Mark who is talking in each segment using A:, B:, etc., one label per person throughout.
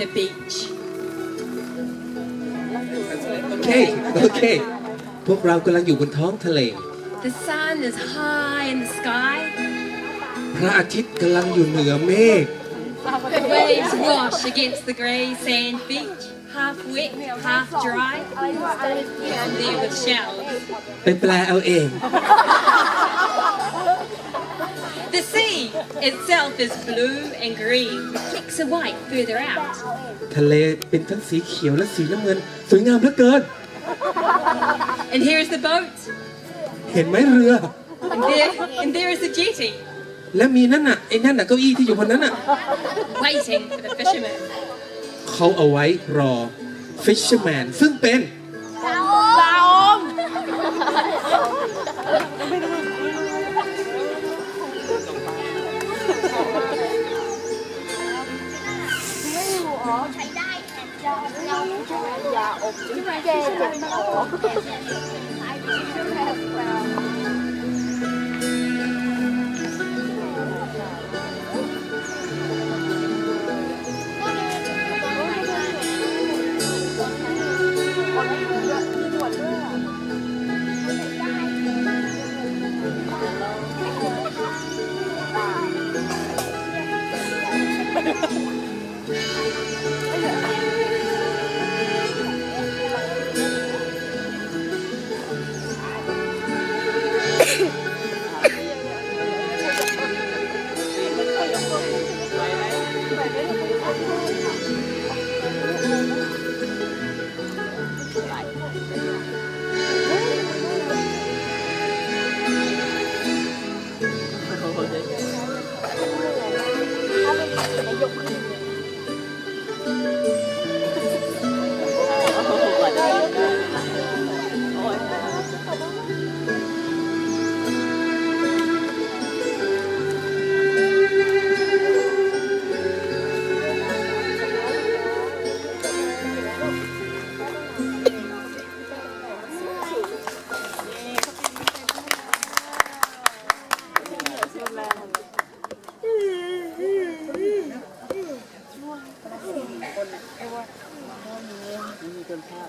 A: the beach.
B: โอเคโอเคพวกเรากำลังอยู่บนท้องทะเล
A: The sun is high in the sky.
B: พระอาทิตย์กำลังอยู่เหนือเมฆ
A: The waves wash against the grey sand beach, half wet, half dry, and there with shells.
B: เป็นแปลเอาเอง
A: itself is blue and green, with flecks of white further out.
B: ทะเลเป็นทั้งสีเขียวและสีน้ำเงิน สวยงามเหลือเกิน
A: And here is the boat,
B: เห็นไหมเรือ
A: and there, and there is the jetty,
B: และมีนั่นน่ะไอ้นั่นน่ะเก้าอี้ที่อยู่บนนั้นน่ะ
A: waiting for the fishermen.
B: เขาเอาไว้รอ fisherman ซึ่งเป็นา
C: อบแก ไอ้ว่ามีมี
D: จนภาพ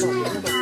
D: โ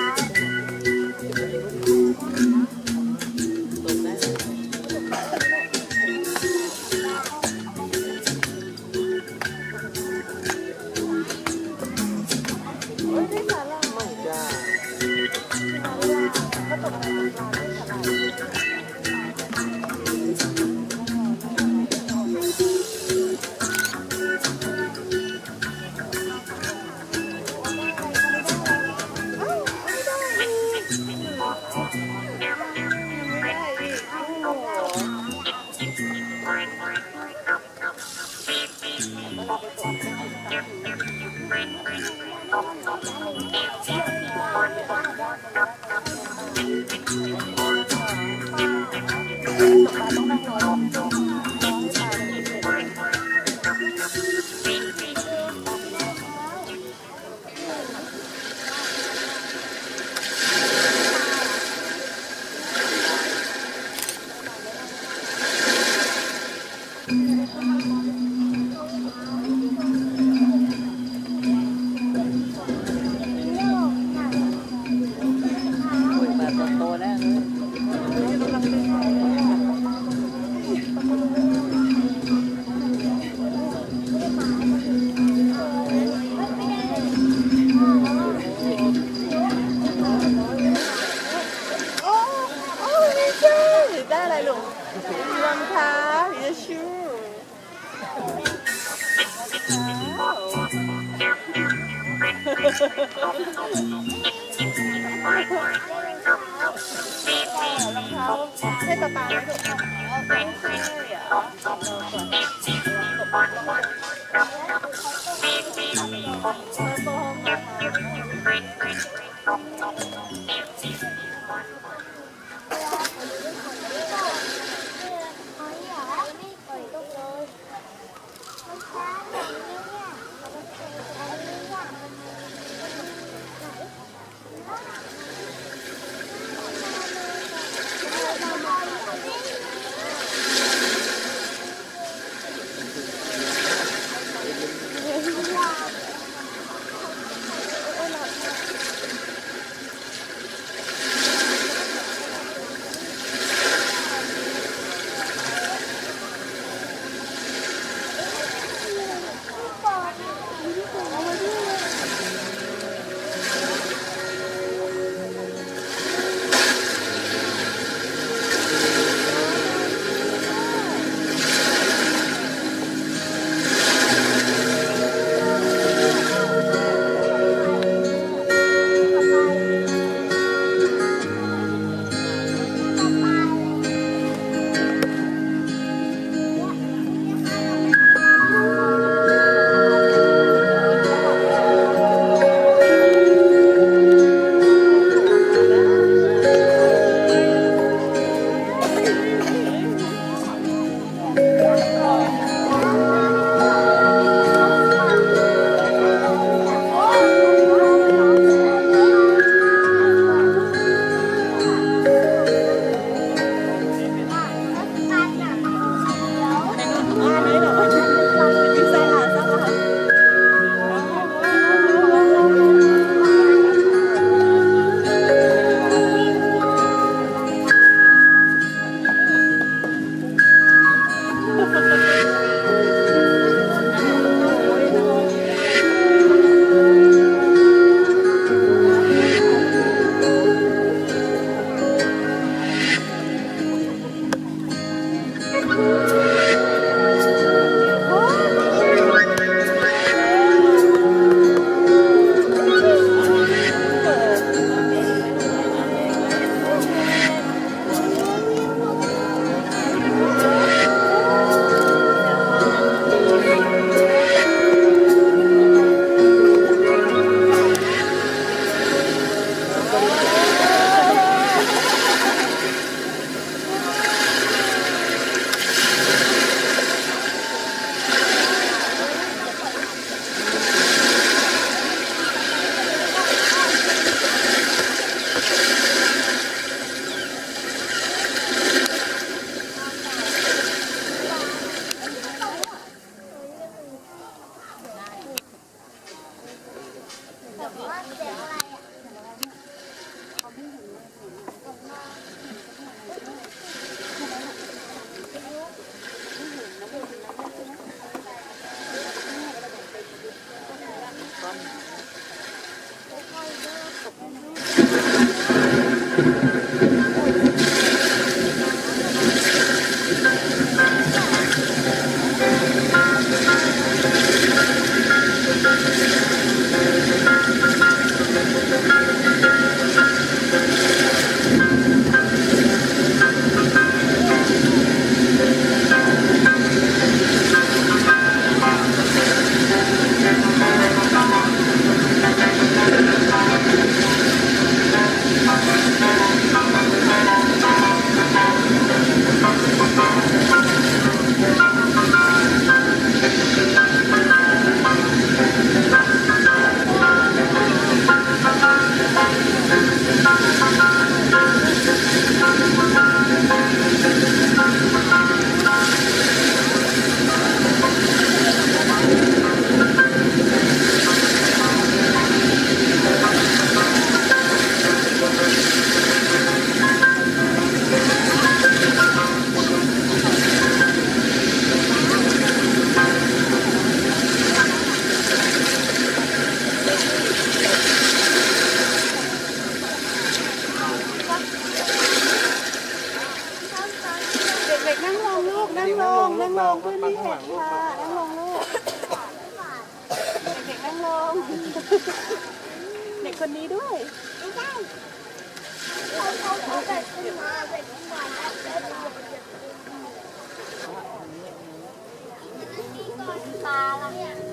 D: ป
E: ล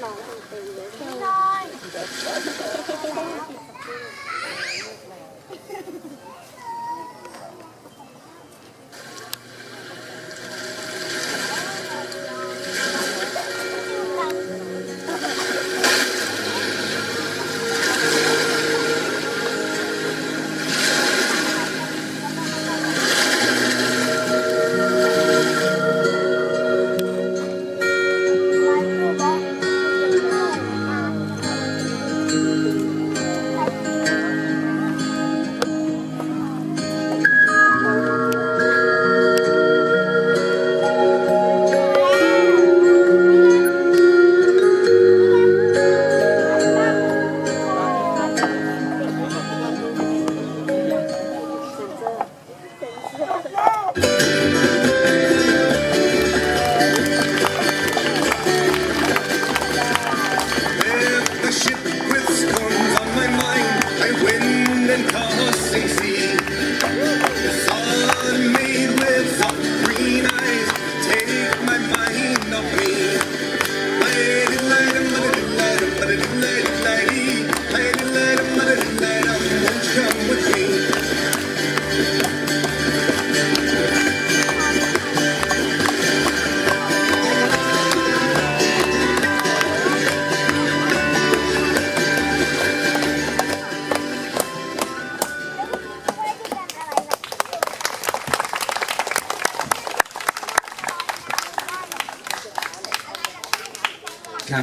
E: เจอหน้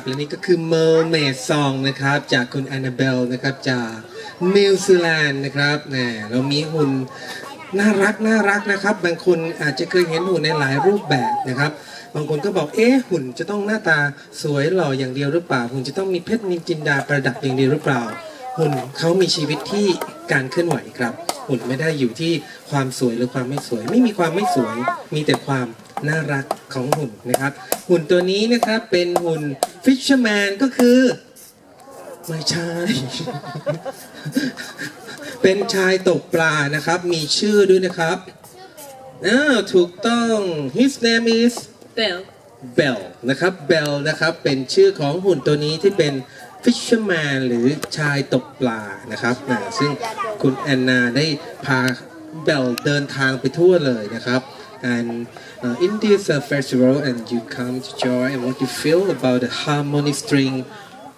B: และนี่ก็คือ Mermaid Song นะครับ จากคุณแอนนาเบลนะครับ จากนิวซีแลนด์นะครับแหมเรามีหุ่นน่ารักน่ารักนะครับ บางคนอาจจะเคยเห็นหุ่นในหลายรูปแบบนะครับ บางคนก็บอกเอ๊ะหุ่นจะต้องหน้าตาสวยหล่ออย่างเดียวหรือเปล่า หุ่นจะต้องมีเพชรนินจินดาประดับอย่างเดียวหรือเปล่า หุ่นเขามีชีวิตที่การเคลื่อนไหวครับ หุ่นไม่ได้อยู่ที่ความสวยหรือความไม่สวย ไม่มีความไม่สวย มีแต่ความน่ารักของหุ่นนะครับ หุ่นตัวนี้นะครับเป็นหุ่น Fisherman ก็คือ ไม่ใช่ เป็นชายตกปลานะครับ มีชื่อด้วยนะครับอ้าวถูกต้อง his name is
A: Bell.
B: Bell นะครับ Bell นะครับ เป็นชื่อของหุ่นตัวนี้ที่เป็น Fisherman หรือชายตกปลานะครับนะซึ่งคุณแอนนาได้พา Bell เดินทางไปทั่วเลยนะครับ and uh, in this uh, festival and you come to join and what you feel about the Harmony String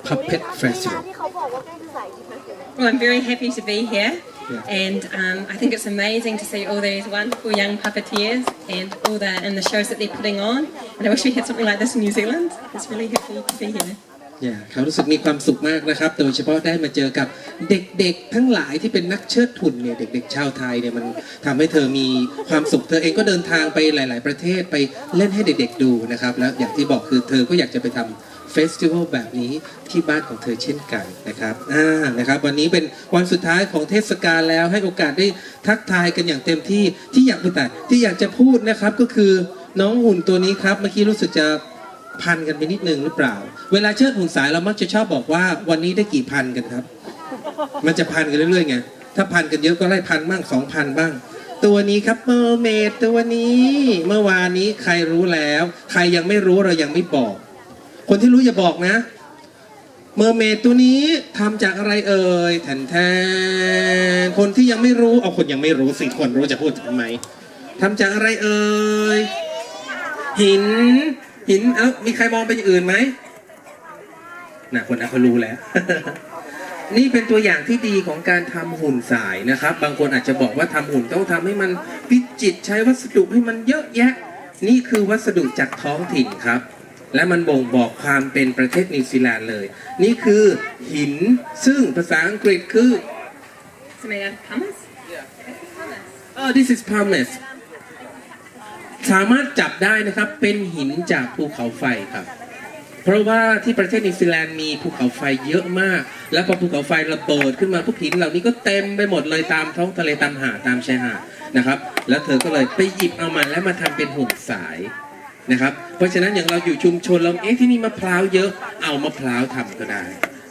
B: Puppet Festival
C: ที่เขาบอกว่าใกล้จะใส่ใช่ไหม
A: Well, I'm very happy to be here.
B: Yeah.
A: And um, I think it's amazing to see all these wonderful young puppeteers and all the and the shows that they're putting on. And I wish we had something like this in New Zealand. It's really happy to be here.
B: เนี่ยเขารู้สึกมีความสุขมากนะครับ โดยเฉพาะได้มาเจอกับเด็กๆ ทั้งหลายที่เป็นนักเชิดหุ่นเนี่ยเด็ก ๆ ชาวไทยเนี่ยมันทำให้เธอมีความสุขเธอเองก็เดินทางไปหลาย ๆ ประเทศไปเล่นให้เด็ก ๆ ดูนะครับ แล้วอย่างที่บอกคือเธอก็อยากจะไปทำเฟสติวัลแบบนี้ที่บ้านของเธอเช่นกันนะครับอ่านะครับ วันนี้เป็นวันสุดท้ายของเทศกาลแล้วให้โอกาสได้ทักทายกันอย่างเต็มที่ที่อยากแต่ที่อยากจะพูดนะครับก็คือน้องหุ่นตัวนี้ครับเมื่อกี้รู้สึกจะ พันกันไปนิดนึงหรือเปล่า เวลาเชิดหุ่นสายเรามักจะชอบบอกว่าวันนี้ได้กี่พันกันครับ มันจะพันกันเรื่อยๆไง ถ้าพันกันเยอะก็ไล่พันบ้างสองพันบ้าง ตัวนี้ครับเมอร์เมดตัวนี้ เมื่อวานนี้ใครรู้แล้ว ใครยังไม่รู้เรายังไม่บอก คนที่รู้อย่าบอกนะ เมอร์เมดตัวนี้ทำจากอะไรเอ่ยแทนแทนคนที่ยังไม่รู้เอาคนยังไม่รู้สิคนรู้จะพูดทำไมทำจากอะไรเอ่ยหิน หินเอ้ามีใครมองไปอย่างอื่นไหมน่ะคนนั้นเขารู้แล้ว นี่เป็นตัวอย่างที่ดีของการทำหุ่นสายนะครับ บางคนอาจจะบอกว่าทำหุ่นต้องทำให้มันพิจิตรใช้วัสดุให้มันเยอะแยะ นี่คือวัสดุจากท้องถิ่นครับ และมันบ่งบอกความเป็นประเทศนิวซีแลนด์เลย นี่คือหินซึ่งภาษาอังกฤษคือ
A: It's made out of pumice. Pumice.
B: oh this is pumice สามารถจับได้นะครับเป็นหินจากภูเขาไฟครับ เพราะว่าที่ประเทศนิวซีแลนด์มีภูเขาไฟเยอะมาก แล้วพอภูเขาไฟระเบิดขึ้นมาพวกหินเหล่านี้ก็เต็มไปหมดเลยตามท้องทะเลตามหาดตามชายหาดนะครับ แล้วเธอก็เลยไปหยิบเอามันแล้วมาทำเป็นหุ่นสายนะครับ เพราะฉะนั้นอย่างเราอยู่ชุมชนเราเอ๊ะที่นี่มะพร้าวเยอะเอามะพร้าวทำก็ได้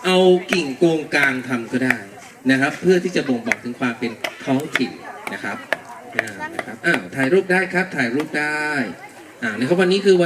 B: เอากิ่งโกงกลางทำก็ได้นะครับ เพื่อที่จะบ่งบอกถึงความเป็นท้องถิ่นนะครับ อ่านะครับอ้าวถ่ายรูปได้ครับถ่ายรูปได้อ่านะครับวันนี้คือวัน